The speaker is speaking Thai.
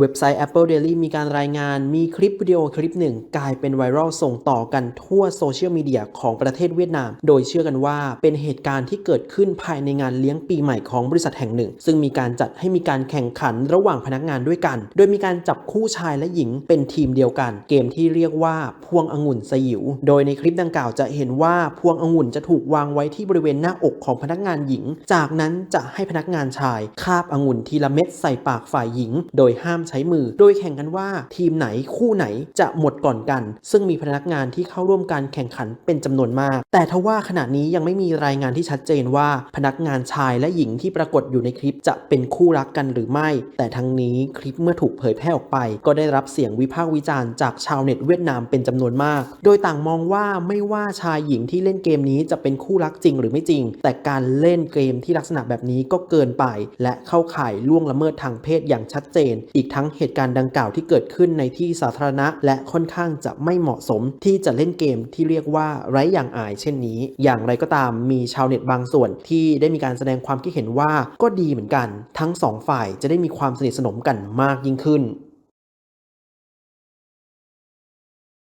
เว็บไซต์ Apple Daily มีการรายงานมีคลิปวิดีโอคลิปหนึ่ง กลายเป็นไวรัลส่งต่อกันทั่วโซเชียลมีเดียของประเทศเวียดนาม โดยเชื่อกันว่าเป็นเหตุการณ์ที่เกิดขึ้นภายในงานเลี้ยงปีใหม่ของบริษัทแห่งหนึ่ง ซึ่งมีการจัดให้มีการแข่งขันระหว่างพนักงานด้วยกัน โดยมีการจับคู่ชายและหญิงเป็นทีมเดียวกัน เกมที่เรียกว่าพวงองุ่นสยิว โดยในคลิปดังกล่าวจะเห็นว่าพวงองุ่นจะถูกวางไว้ที่บริเวณหน้าอกของพนักงานหญิง จากนั้นจะให้พนักงานชายคาบองุ่นทีละเม็ดใส่ปากฝ่ายหญิง โดยห้ามใช้มือ โดยแข่งกันว่าทีมไหนคู่ไหนจะหมดก่อนกัน ซึ่งมีพนักงานที่เข้าร่วมการแข่งขันเป็นจำนวนมาก แต่ทว่าขณะนี้ยังไม่มีรายงานที่ชัดเจนว่าพนักงานชายและหญิงที่ปรากฏอยู่ในคลิปจะเป็นคู่รักกันหรือไม่ แต่ทั้งนี้คลิปเมื่อถูกเผยแพร่ออกไป ก็ได้รับเสียงวิพากษ์วิจารณ์จากชาวเน็ตเวียดนามเป็นจำนวนมาก โดยต่างมองว่าไม่ว่าชายหญิงที่เล่นเกมนี้จะเป็นคู่รักจริงหรือไม่จริง แต่การเล่นเกมที่ลักษณะแบบนี้ก็เกินไป และเข้าข่ายล่วงละเมิดทางเพศอย่างชัดเจน อีกทั้งั้งเหตุการณ์ดังกล่าวที่เกิดขึ้นในที่สาธารณะ และค่อนข้างจะไม่เหมาะสมที่จะเล่นเกมที่เรียกว่าไร้อย่างอายเช่นนี้ อย่างไรก็ตามมีชาวเน็ตบางส่วนที่ได้มีการแสดงความคิดเห็นว่าก็ดีเหมือนกัน ทั้งสองฝ่ายจะได้มีความสนิทสนมกันมากยิ่งขึ้น